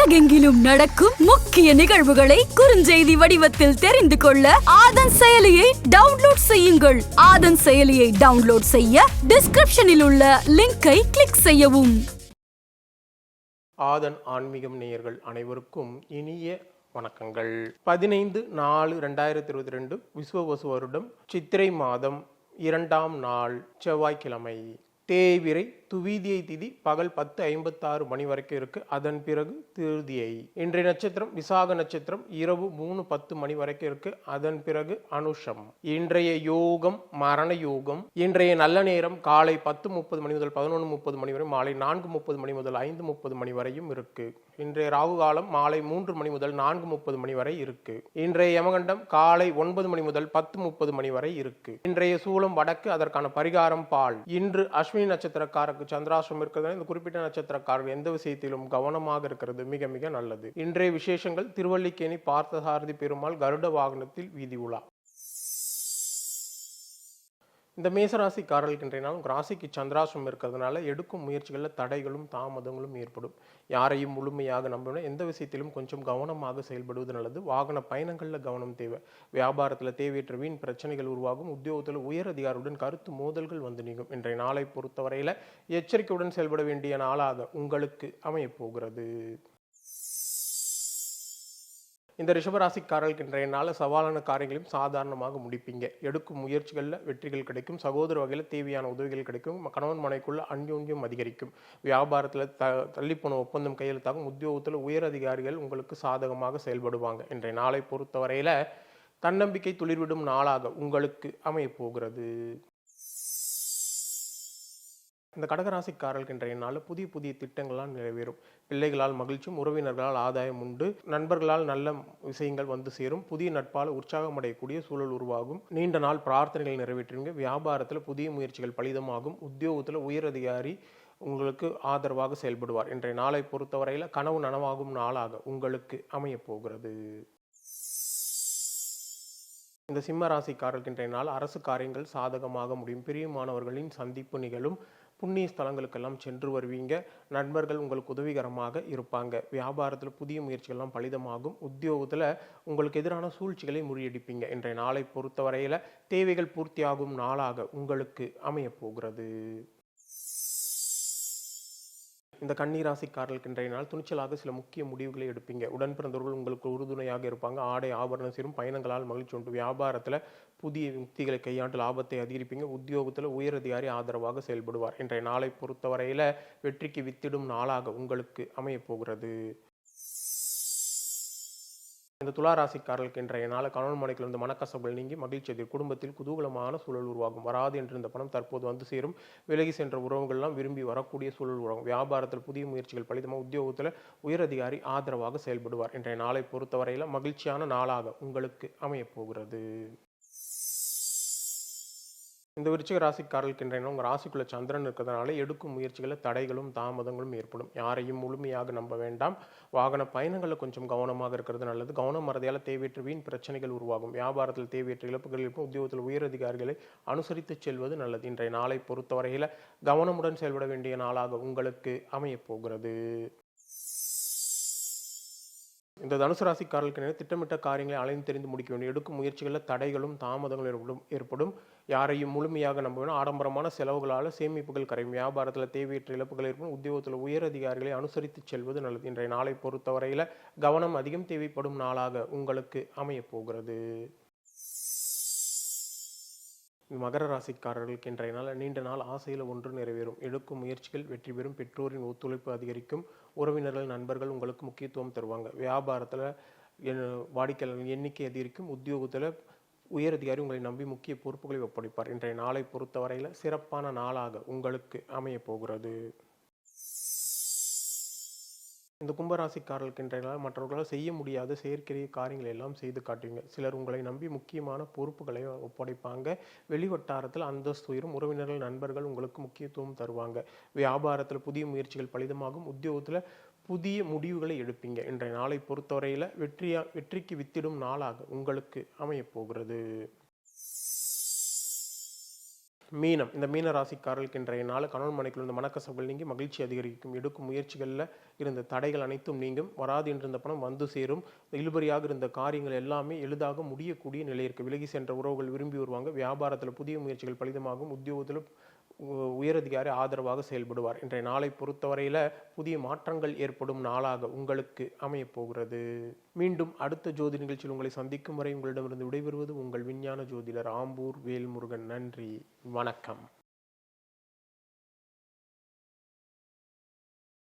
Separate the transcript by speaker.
Speaker 1: உலகெங்கிலும் நடக்கும் முக்கிய நிகழ்வுகளை குறுஞ்செய்தி வடிவத்தில் தெரிந்து கொள்ள ஆதன் செயலியை டவுன்லோட் செய்யுங்கள். ஆதன் செயலியை டவுன்லோட் செய்ய டிஸ்கிரிப்ஷனில் உள்ள லிங்கை கிளிக் செய்யவும்.
Speaker 2: ஆதன் ஆன்மீகம் நேயர்கள் அனைவருக்கும் இனிய வணக்கங்கள். பதினைந்து நாலு ரெண்டாயிரத்தி இருபத்தி ரெண்டு விஸ்வவசு வருடம் சித்திரை மாதம் இரண்டாம் நாள் செவ்வாய்க்கிழமை. தேய்விரை துவீதியை திதி பகல் பத்து ஐம்பத்தாறு மணி வரைக்கும் இருக்கு. அதன் பிறகு திருதியை. இன்றைய நட்சத்திரம் விசாக நட்சத்திரம் இரவு மூணு பத்து மணி வரைக்கும் இருக்கு. அதன் பிறகு அனுஷம். இன்றைய யோகம் மரண யோகம். இன்றைய நல்ல நேரம் காலை பத்து முப்பது மணி முதல் பதினொன்று முப்பது மணி வரை மாலை நான்கு முப்பது மணி முதல் ஐந்து முப்பது மணி வரையும் இருக்கு. இன்றைய ராகு காலம் மாலை மூன்று மணி முதல் நான்கு முப்பது மணி வரை இருக்கு. இன்றைய யமகண்டம் காலை ஒன்பது மணி முதல் பத்து முப்பது மணி வரை இருக்கு. இன்றைய சூலம் வடக்கு அதற்கான பரிகாரம் பால். இன்று அஸ்வினி நட்சத்திரக்காரருக்கு சந்திராசிரமம் இருக்கிறது இந்த குறிப்பிட்ட நட்சத்திரக்காரர்கள் எந்த விஷயத்திலும் கவனமாக இருக்கிறது மிக மிக நல்லது. இன்றைய விசேஷங்கள் திருவல்லிக்கேணி பார்த்தசாரதி பெருமாள் கருட வாகனத்தில் வீதி உலா. இந்த மேசராசிக்காரர்களுக்கு இன்றைய நாள் உங்க ராசிக்கு சந்திராசிரம் இருக்கிறதுனால எடுக்கும் முயற்சிகளில் தடைகளும் தாமதங்களும் ஏற்படும். யாரையும் முழுமையாக நம்பணும் எந்த விஷயத்திலும் கொஞ்சம் கவனமாக செயல்படுவது நல்லது. வாகன பயணங்களில் கவனம் தேவை. வியாபாரத்தில் தேவையற்ற வீண் பிரச்சனைகள் உருவாகும். உத்தியோகத்தில் உயர் அதிகாரியுடன் கருத்து மோதல்கள் வந்து நீங்கும். இன்றைய நாளை பொறுத்தவரையில் எச்சரிக்கையுடன் செயல்பட வேண்டிய நாளாக உங்களுக்கு அமையப்போகிறது இந்த ரிஷபராசிக்காரர்களுக்கு இன்றைய நாள் சவாலான காரியங்களையும் சாதாரணமாக முடிப்பீங்க. எடுக்கும் முயற்சிகளில் வெற்றிகள் கிடைக்கும். சகோதர வகையில் தேவையான உதவிகள் கிடைக்கும். கணவன் மனைக்குள்ள அந்யோன்யம் அதிகரிக்கும். வியாபாரத்தில் த தள்ளிப்போன ஒப்பந்தம் கையெழுத்தாகும். உத்தியோகத்தில் உயர் அதிகாரிகள் உங்களுக்கு சாதகமாக செயல்படுவாங்க. இன்றைய நாளை பொறுத்தவரையில் தன்னம்பிக்கை துளிர்விடும் நாளாக உங்களுக்கு அமையப் போகிறது இந்த கடகராசிக்காரர்கள் இன்றைய நாளில் புதிய புதிய திட்டங்களால் நிறைவேறும். பிள்ளைகளால் மகிழ்ச்சியும் உறவினர்களால் ஆதாயம் உண்டு. நண்பர்களால் நல்ல விஷயங்கள் வந்து சேரும். புதிய நட்பால் உற்சாகம் அடையக்கூடிய சூழல் உருவாகும். நீண்ட நாள் பிரார்த்தனைகள் நிறைவேற்றுவீங்க. வியாபாரத்தில் புதிய முயற்சிகள் பலிதமாகும். உத்தியோகத்தில் உயர் அதிகாரி உங்களுக்கு ஆதரவாக செயல்படுவார். இன்றைய நாளை பொறுத்தவரையில் கனவு நனவாகும் நாளாக உங்களுக்கு அமையப் போகிறது. இந்த சிம்ம ராசிக்காரர்கள் இன்றைய நாள் அரசு காரியங்கள் சாதகமாக முடியும். பிரியமானவர்களின் சந்திப்பு நிகழும். புண்ணிய ஸ்தலங்களுக்கெல்லாம் சென்று வருவீங்க. நண்பர்கள் உங்களுக்கு உதவிகரமாக இருப்பாங்க. வியாபாரத்தில் புதிய முயற்சிகள்லாம் பலிதமாகும். உத்தியோகத்தில் உங்களுக்கு எதிரான சூழ்ச்சிகளை முறியடிப்பீங்க. இன்றைய நாளை பொறுத்தவரையில் தேவைகள் பூர்த்தியாகும் நாளாக உங்களுக்கு அமையப் போகிறது இந்த கன்னிராசிக்காரர்களுக்கு இன்றைய நாள் துணிச்சலாக சில முக்கிய முடிவுகளை எடுப்பீங்க. உடன் பிறந்தவர்கள் உங்களுக்கு உறுதுணையாக இருப்பாங்க. ஆடை ஆபரணம் சேரும். பயணங்களால் மகிழ்ச்சி உண்டு. வியாபாரத்தில் புதிய யுக்திகளை கையாண்டு லாபத்தை அதிகரிப்பீங்க. உத்தியோகத்தில் உயர் அதிகாரி ஆதரவாக செயல்படுவார். இன்றைய நாளை பொறுத்தவரையில் வெற்றிக்கு வித்திடும் நாளாக உங்களுக்கு அமையப் போகிறது. இந்த துலா ராசிக்காரர்களுக்கு இன்றைய நாள் கணவன் மனைக்கிலிருந்து மனக்கசப்புகள் நீங்கி மகிழ்ச்சி அதிர் குடும்பத்தில் குதூகலமான சூழல் உருவாகும். வராது என்று இந்த பணம் தற்போது வந்து சேரும். விலகி சென்ற உறவுகள்லாம் விரும்பி வரக்கூடிய சூழல் உருவாகும். வியாபாரத்தில் புதிய முயற்சிகள் பலிதமாக உத்தியோகத்தில் உயரதிகாரி ஆதரவாக செயல்படுவார். இன்றைய நாளை பொறுத்தவரையில் மகிழ்ச்சியான நாளாக உங்களுக்கு அமையப் போகிறது. இந்த விருச்சிக ராசிக்காரர்களுக்கு இன்றைய உங்கள் ராசிக்குள்ள சந்திரன் இருக்கிறதுனால எடுக்கும் முயற்சிகளில் தடைகளும் தாமதங்களும் ஏற்படும். யாரையும் முழுமையாக நம்ப வேண்டாம். வாகன பயணங்களில் கொஞ்சம் கவனமாக இருக்கிறது நல்லது. கவனம் மறதியால் தேவையற்ற வீண் பிரச்சனைகள் உருவாகும். வியாபாரத்தில் தேவையற்ற இழப்புகள் இருக்கும் உத்தியோகத்தில் உயர் அதிகாரிகளை அனுசரித்து செல்வது நல்லது. இன்றைய நாளை பொறுத்தவரையில் கவனமுடன் செயல்பட வேண்டிய நாளாக உங்களுக்கு அமையப் போகிறது. இந்த தனுசு ராசிக்காரர்களுக்கு திட்டமிட்ட காரியங்களை அலைந்து தெரிந்து முடிக்க வேண்டும். எடுக்கும் முயற்சிகளில் தடைகளும் தாமதங்களும் ஏற்படும் ஏற்படும். யாரையும் முழுமையாக நம்ப வேணும். ஆடம்பரமான செலவுகளால் சேமிப்புகள் கரையும். வியாபாரத்தில் தேவையற்ற இழப்புகள் ஏற்படும். உத்தியோகத்தில் உயர் அதிகாரிகளை அனுசரித்து செல்வது நல்லது. இன்றைய நாளை பொறுத்தவரையில் கவனம் அதிகம் தேவைப்படும் நாளாக உங்களுக்கு அமையப் போகிறது. மகர ராசிக்காரர்களுக்கு இன்றைய நாள் நீண்ட நாள் ஆசையில் ஒன்று நிறைவேறும். எடுக்கும் முயற்சிகள் வெற்றி பெறும். பெற்றோரின் ஒத்துழைப்பு அதிகரிக்கும். உறவினர்கள் நண்பர்கள் உங்களுக்கு முக்கியத்துவம் தருவாங்க. வியாபாரத்தில் வாடிக்கையாளர்கள் எண்ணிக்கை அதிகரிக்கும். உத்தியோகத்தில் உயர் அதிகாரி உங்களை நம்பி முக்கிய பொறுப்புகளை ஒப்படைப்பார். இன்றைய நாளை பொறுத்தவரையில் சிறப்பான நாளாக உங்களுக்கு அமையப் போகிறது. இந்த கும்பராசிக்காரர்களுக்கு என்றால் மற்றவர்களால் செய்ய முடியாத செயற்கரிய காரியங்களை எல்லாம் செய்து காட்டுவீங்க. சிலர் உங்களை நம்பி முக்கியமான பொறுப்புகளை ஒப்படைப்பாங்க. வெளிவட்டாரத்தில் அந்தஸ்து உயரும் உறவினர்கள் நண்பர்கள் உங்களுக்கு முக்கியத்துவம் தருவாங்க. வியாபாரத்தில் புதிய முயற்சிகள் பலிதமாகும். உத்தியோகத்தில் புதிய முடிவுகளை எடுப்பீங்க. இன்றைய நாளை பொறுத்தவரையில் வெற்றியா வெற்றிக்கு வித்திடும் நாளாக உங்களுக்கு அமையப் போகிறது மீனம் இந்த மீன ராசிக்காரர்களுக்கு இன்றைய நாள் கணவன் மனைக்குள் இருந்த மனக்கசவுகள் நீங்கி மகிழ்ச்சி அதிகரிக்கும். எடுக்கும் முயற்சிகளில் இருந்த தடைகள் அனைத்தும் நீங்கும். வராது என்றிருந்த பணம் வந்து சேரும். இழுபறியாக இருந்த காரியங்கள் எல்லாமே எளிதாக முடியக்கூடிய நிலை இருக்கு. விலகி சென்ற உறவுகள் விரும்பி வருவாங்க. வியாபாரத்தில் புதிய முயற்சிகள் பலிதமாகும். உத்தியோகத்தில் உயரதிகாரி ஆதரவாக செயல்படுவார். இன்றைய நாளை பொறுத்தவரையில் புதிய மாற்றங்கள் ஏற்படும் நாளாக உங்களுக்கு அமையப்போகிறது மீண்டும் அடுத்த ஜோதி நிகழ்ச்சியில் உங்களை சந்திக்கும் வரை உங்களிடமிருந்து விடைபெறுவது உங்கள் விஞ்ஞான ஜோதிடர் ஆம்பூர் வேல்முருகன். நன்றி. வணக்கம்.